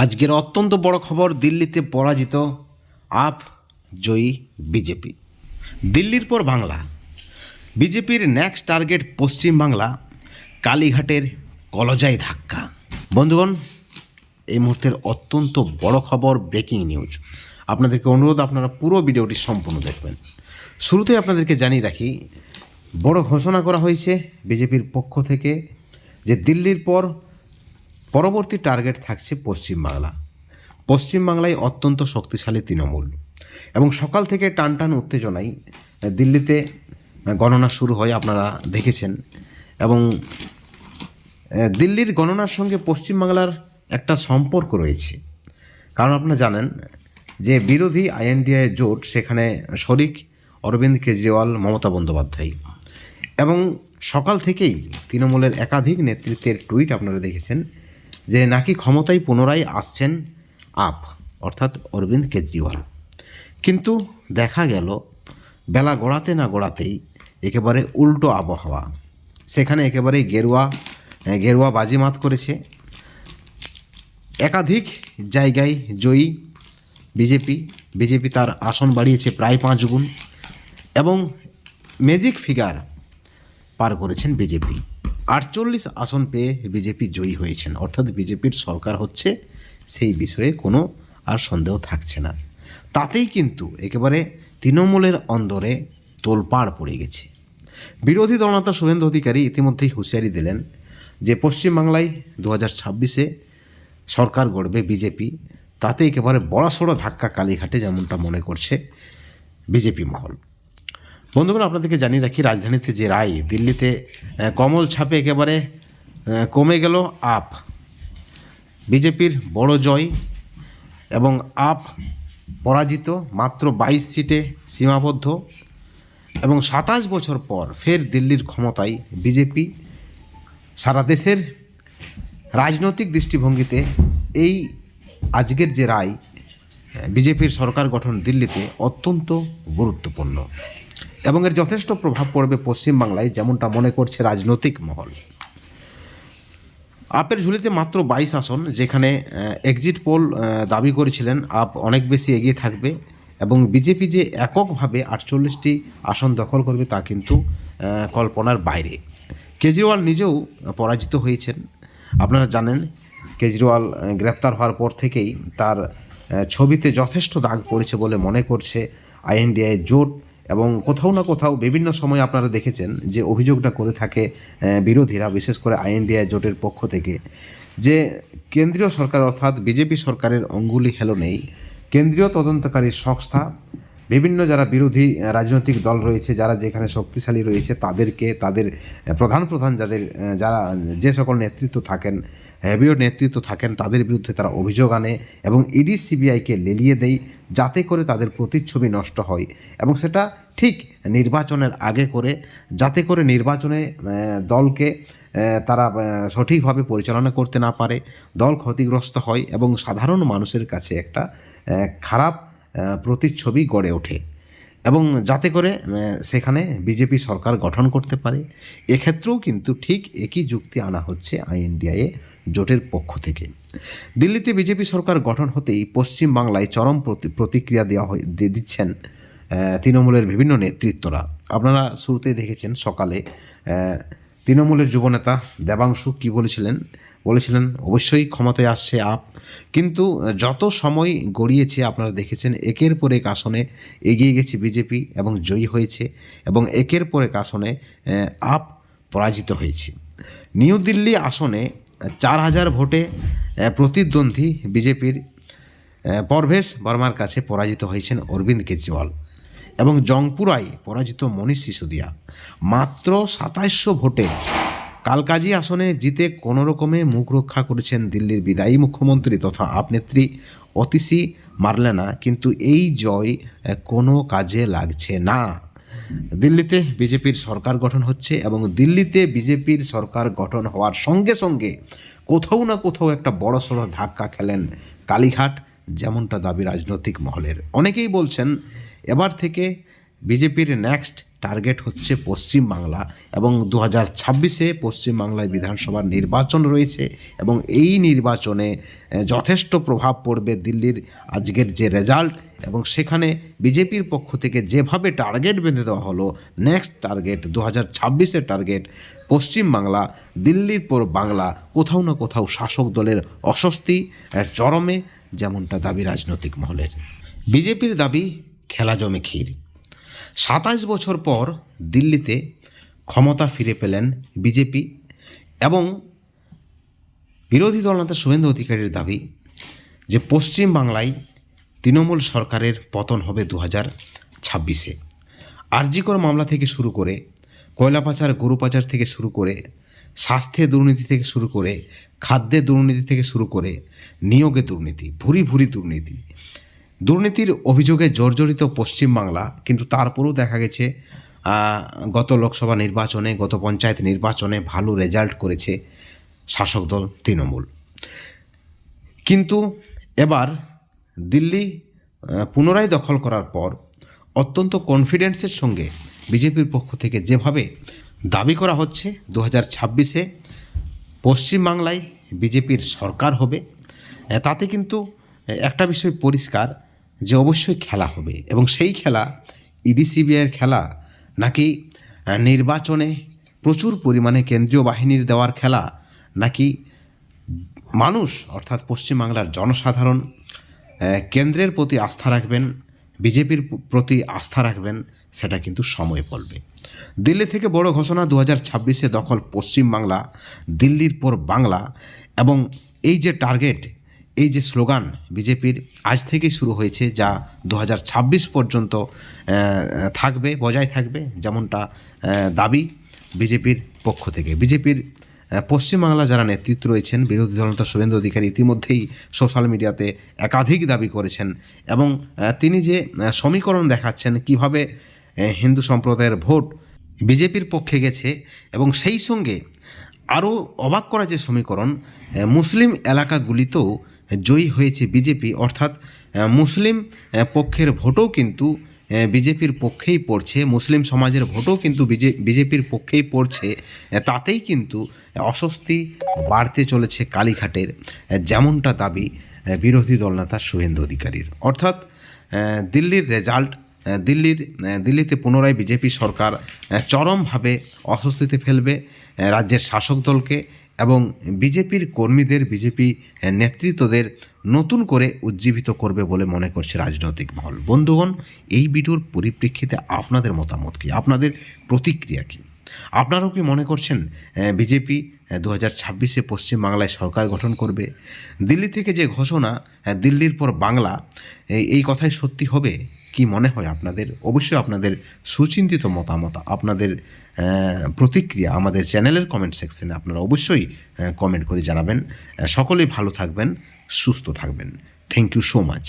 আজকের অত্যন্ত বড় খবর দিল্লিতে পরাজিত আপ জয়ী বিজেপি। দিল্লির পর বাংলা। বিজেপির নেক্সট টার্গেট পশ্চিমবাংলা কালীঘাটের কলজায় ধাক্কা। বন্ধুগণ, এই মুহূর্তের অত্যন্ত বড় খবর ব্রেকিং নিউজ আপনাদেরকে অনুরোধ, আপনারা পুরো ভিডিওটি সম্পূর্ণ দেখবেন। শুরুতে আপনাদেরকে জানিয়ে রাখি, বড় ঘোষণা করা হয়েছে বিজেপির পক্ষ থেকে যে দিল্লির পর পরবর্তী টার্গেট থাকছে পশ্চিমবাংলা। পশ্চিমবাংলায় অত্যন্ত শক্তিশালী তৃণমূল। এবং সকাল থেকে টান টান উত্তেজনায় দিল্লিতে গণনা শুরু হয় আপনারা দেখেছেন। এবং দিল্লির গণনার সঙ্গে পশ্চিমবাংলার একটা সম্পর্ক রয়েছে। কারণ আপনারা জানেন যে বিরোধী আইএনডিআই জোট সেখানে শরিক, অরবিন্দ কেজরিওয়াল, মমতা বন্দ্যোপাধ্যায়। এবং সকাল থেকেই তৃণমূলের একাধিক নেতৃত্বের টুইট আপনারা দেখেছেন। যে নাকি ক্ষমতায় পুনরায় আসছেন আপ, অর্থাৎ অরবিন্দ কেজরিওয়াল। কিন্তু দেখা গেল, বেলা গড়াতে না গড়াতেই একেবারে উল্টো আবহাওয়া। সেখানে একেবারে গেরুয়া গেরুয়া বাজিমাত করেছে। একাধিক জায়গায় জয়ী বিজেপি বিজেপি তার আসন বাড়িয়েছে প্রায় পাঁচ গুণ এবং ম্যাজিক ফিগার পার করেছেন বিজেপি। আটচল্লিশ আসন পেয়ে বিজেপি জয়ী হয়েছেন। অর্থাৎ বিজেপির সরকার হচ্ছে সেই বিষয়ে কোনো আর সন্দেহ থাকছে না। তাতেই কিন্তু একেবারে তৃণমূলের অন্দরে তোলপাড় পড়ে গেছে। বিরোধী দলনেতা শুভেন্দু অধিকারী ইতিমধ্যেই হুঁশিয়ারি দিলেন যে পশ্চিমবাংলায় দু হাজার ছাব্বিশে সরকার গড়বে বিজেপি। তাতে একেবারে বড়সড় ধাক্কা কালীঘাটে যেমনটা মনে করছে বিজেপি মহল। বন্ধুগণ, আপনাদেরকে জানিয়ে রাখি, রাজধানীতে যে রায়, দিল্লিতে কমল ছাপে একেবারে কমে গেল আপ। বিজেপির বড় জয় এবং আপ পরাজিত মাত্র বাইশ সিটে সীমাবদ্ধ এবং সাতাশ বছর পর ফের দিল্লির ক্ষমতায় বিজেপি সারা দেশের রাজনৈতিক দৃষ্টিভঙ্গিতে এই আজকের যে রায় বিজেপির সরকার গঠন দিল্লিতে অত্যন্ত গুরুত্বপূর্ণ। এবং এর যথেষ্ট প্রভাব পড়বে পশ্চিমবাংলায়, যেমনটা মনে করছে রাজনৈতিক মহল। আপের ঝুলিতে মাত্র বাইশ আসন, যেখানে এক্সিট পোল দাবি করেছিলেন, আপ অনেক বেশি এগিয়ে থাকবে এবং বিজেপি যে এককভাবে আটচল্লিশটি আসন দখল করবে তা কিন্তু কল্পনার বাইরে। কেজরিওয়াল নিজেও পরাজিত হয়েছেন। আপনারা জানেন, কেজরিওয়াল গ্রেপ্তার হওয়ার পর থেকেই তার ছবিতে যথেষ্ট দাগ পড়েছে বলে মনে করছে আইএনডিআই জোট। এবং কোথাও না কোথাও বিভিন্ন সময় আপনারা দেখেছেন যে অভিযোগটা করে থাকে বিরোধীরা, বিশেষ করে আইএনডিআই জোটের পক্ষ থেকে, যে কেন্দ্রীয় সরকার অর্থাৎ বিজেপি সরকারের অঙ্গুলি হেলো নেই। কেন্দ্রীয় তদন্তকারী সংস্থা, বিভিন্ন যারা বিরোধী রাজনৈতিক দল রয়েছে, যারা যেখানে শক্তিশালী রয়েছে, তাদেরকে, তাদের প্রধান প্রধান যাদের যারা যে সকল নেতৃত্ব থাকেন হ্যাভিও নেতৃত্ব থাকেন, তাদের বিরুদ্ধে তারা অভিযোগ আনে এবং ইডি সিবিআইকে লেলিয়ে দেয় যাতে করে তাদের প্রতিচ্ছবি নষ্ট হয় এবং সেটা ঠিক নির্বাচনের আগে করে, যাতে করে নির্বাচনে দলকে তারা সঠিকভাবে পরিচালনা করতে না পারে, দল ক্ষতিগ্রস্ত হয় এবং সাধারণ মানুষের কাছে একটা খারাপ প্রতিচ্ছবি গড়ে ওঠে। এবং যাতে করে সেখানে বিজেপি সরকার গঠন করতে পারে, এক্ষেত্রেও কিন্তু ঠিক একই যুক্তি আনা হচ্ছে আইএনডিআইএ জোটের পক্ষ থেকে। দিল্লিতে বিজেপি সরকার গঠন হতেই পশ্চিম বাংলায় চরম প্রতি- প্রতিক্রিয়া দেওয়া দিচ্ছেন তৃণমূলের বিভিন্ন নেতৃত্বরা। আপনারা শুরুতেই দেখেছেন সকালে তৃণমূলের যুবনেতা দেবাংশু কি বলেছিলেন? বলেছিলেন, অবশ্যই ক্ষমতায় আসছে আপ। কিন্তু যত সময় গড়িয়েছে, আপনারা দেখেছেন, একের পর এক আসনে এগিয়ে গেছে বিজেপি এবং জয়ী হয়েছে এবং একের পর এক আসনে আপ পরাজিত হয়েছে। নিউ দিল্লি আসনে চার হাজার ভোটে প্রতিদ্বন্দ্বী বিজেপির পরভেশ বর্মার কাছে পরাজিত হয়েছেন অরবিন্দ কেজরিওয়াল এবং জংপুরায় পরাজিত মনীষ সিসোদিয়া। মাত্র সাতাইশশো ভোটে কালকাজি আসনে জিতে কোনো রকমে মুখ রক্ষা করেছেন দিল্লির বিদায়ী মুখ্যমন্ত্রী তথা আপনেত্রী অতিসি মারলেনা, কিন্তু এই জয় কোনো কাজে লাগছে না। দিল্লিতে বিজেপির সরকার গঠন হচ্ছে এবং দিল্লিতে বিজেপির সরকার গঠন হওয়ার সঙ্গে সঙ্গে কোথাও না কোথাও একটা বড় সড়ো ধাক্কা খেলেন কালীঘাট, যেমনটা দাবি রাজনৈতিক মহলের। অনেকেই বলছেন, এবার থেকে বিজেপির নেক্সট টার্গেট হচ্ছে পশ্চিম বাংলা এবং দু হাজার ছাব্বিশে পশ্চিমবাংলায় বিধানসভার নির্বাচন রয়েছে এবং এই নির্বাচনে যথেষ্ট প্রভাব পড়বে দিল্লির আজকের যে রেজাল্ট এবং সেখানে বিজেপির পক্ষ থেকে যেভাবে টার্গেট বেঁধে দেওয়া হলো নেক্সট টার্গেট দু হাজার ছাব্বিশের টার্গেট পশ্চিমবাংলা, দিল্লির পর বাংলা, কোথাও না কোথাও শাসক দলের অস্বস্তি চরমে যেমনটা দাবি রাজনৈতিক মহলের। বিজেপির দাবি, খেলা জমে ক্ষীর। সাতাশ বছর পর দিল্লিতে ক্ষমতা ফিরে পেলেন বিজেপি এবং বিরোধী দলনেতা শুভেন্দু অধিকারীর দাবি যে পশ্চিম বাংলায় তৃণমূল সরকারের পতন হবে দু হাজার ছাব্বিশে। আরজিকর মামলা থেকে শুরু করে, কয়লা পাচার, গরু পাচার থেকে শুরু করে স্বাস্থ্যে দুর্নীতি থেকে শুরু করে খাদ্যে দুর্নীতি থেকে শুরু করে নিয়োগে দুর্নীতি, ভুরি ভুরি দুর্নীতি দুর্নীতির অভিযোগে জর্জরিত পশ্চিমবাংলা, কিন্তু তারপরেও দেখা গেছে গত লোকসভা নির্বাচনে, গত পঞ্চায়েত নির্বাচনে ভালো রেজাল্ট করেছে শাসক দল তৃণমূল। কিন্তু এবার দিল্লি পুনরায় দখল করার পর অত্যন্ত কনফিডেন্সের সঙ্গে বিজেপির পক্ষ থেকে যেভাবে দাবি করা হচ্ছে দু হাজার ছাব্বিশে পশ্চিমবাংলায় বিজেপির সরকার হবে তাতে কিন্তু একটা বিষয় পরিষ্কার যে অবশ্যই খেলা হবে। এবং সেই খেলা ইডিসিবিআইয়ের খেলা, নাকি নির্বাচনে প্রচুর পরিমাণে কেন্দ্রীয় বাহিনীর দেওয়ার খেলা, নাকি মানুষ, অর্থাৎ পশ্চিমবাংলার জনসাধারণ কেন্দ্রের প্রতি আস্থা রাখবেন, বিজেপির প্রতি আস্থা রাখবেন, সেটা কিন্তু সময় বলবে দিল্লি থেকে বড় ঘোষণা দু হাজার ছাব্বিশে দখল পশ্চিমবাংলা, দিল্লির পর বাংলা, এবং এই যে টার্গেট এই যে স্লোগান বিজেপির আজ থেকেই শুরু হয়েছে, যা দু হাজার ছাব্বিশ পর্যন্ত থাকবে, বজায় থাকবে, যেমনটা দাবি বিজেপির পক্ষ থেকে। বিজেপির পশ্চিমবাংলা যারা নেতৃত্ব রয়েছেন, বিরোধী দলনেতা শুভেন্দু অধিকারী ইতিমধ্যেই সোশ্যাল মিডিয়াতে একাধিক দাবি করেছেন এবং তিনি যে সমীকরণ দেখাচ্ছেন, কীভাবে হিন্দু সম্প্রদায়ের ভোট বিজেপির পক্ষে গেছে এবং সেই সঙ্গে আরও অবাক করা যে সমীকরণ মুসলিম এলাকাগুলিতেও জয়ী হয়েছে বিজেপি। অর্থাৎ মুসলিম পক্ষের ভোটও কিন্তু বিজেপির পক্ষেই পড়ছে, মুসলিম সমাজের ভোটও কিন্তু বিজে, বিজেপির পক্ষেই পড়ছে। তাতেই কিন্তু অস্বস্তি বাড়তে চলেছে কালীঘাটের যেমনটা দাবি বিরোধী দলনেতা শুভেন্দু অধিকারীর। অর্থাৎ দিল্লির রেজাল্ট দিল্লির দিল্লিতে পুনরায় বিজেপি সরকার চরমভাবে অস্বস্তিতে ফেলবে রাজ্যের শাসক দলকে এবং বিজেপির কর্মীদের, বিজেপি নেতৃত্বদের নতুন করে উজ্জীবিত করবে বলে মনে করছে রাজনৈতিক মহল। বন্ধুগণ, এই ভিডিওর পরিপ্রেক্ষিতে আপনাদের মতামত কী? আপনাদের প্রতিক্রিয়া কী? আপনারাও কি মনে করছেন বিজেপি দু হাজার ছাব্বিশে পশ্চিমবাংলায় সরকার গঠন করবে? দিল্লি থেকে যে ঘোষণা দিল্লির পর বাংলা এই- কথাই সত্যি হবে? কি মনে হয় আপনাদের? অবশ্যই আপনাদের সুচিন্তিত মতামত, আপনাদের প্রতিক্রিয়া আমাদের চ্যানেলের কমেন্ট সেকশনে আপনারা অবশ্যই কমেন্ট করে জানাবেন। সকলেই ভালো থাকবেন, সুস্থ থাকবেন। Thank you so much